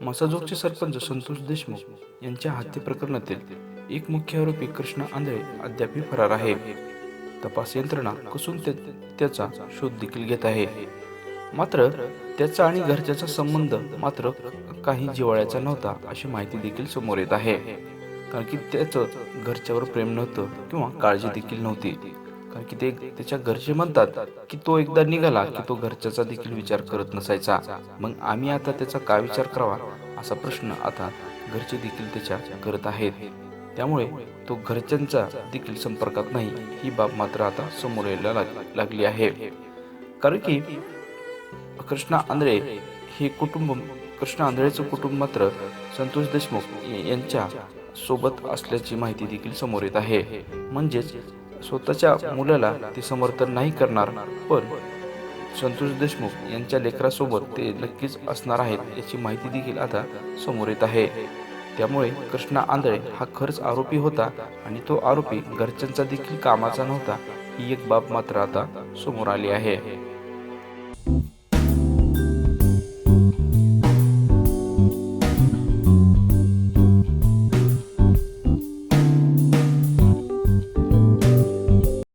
मसाजोगचे सरपंच संतोष देशमुख यांच्या हत्ये प्रकरणातील एक मुख्य आरोपी कृष्णा आंधळे अद्याप फरार आहे. तपास यंत्रणा कसून त्या- त्याचा शोध देखील घेत आहे. मात्र त्याचा आणि घरच्याचा संबंध मात्र काही जिवाळ्याचा नव्हता अशी माहिती देखील समोर येत आहे. कारण की त्याचं घरच्यावर प्रेम नव्हतं किंवा काळजी देखील नव्हती. कारण की ते त्याच्या घरचे म्हणतात की तो एकदा निघाला की तो घरच्याचा देखील विचार करत नसायचा. मग आम्ही आता त्याचा का विचार करावा? असा प्रश्न आता घरचे देखील त्याच्या करत आहेत. त्यामुळे तो घरच्यांचा देखील संपर्कात नाही ही बाब मात्र आता समोर यायला लाग- लागली आहे. कारण की कृष्णा आंधळे हे कुटुंब कृष्णा आंधळेचं कुटुंब मात्र संतोष देशमुख यांच्या सोबत असल्याची माहिती देखील समोर येत आहे. म्हणजेच स्वतःच्या मुलाला ते समर्थन नाही करणार पण संतोष देशमुख यांच्या लेकरासोबत ते नक्कीच असणार आहेत याची माहिती देखील आता समोर येत आहे. त्यामुळे कृष्णा आंधळे हा खरंच आरोपी होता आणि तो आरोपी घरच्यांचा देखील कामाचा नव्हता ही एक बाब मात्र आता समोर आली आहे.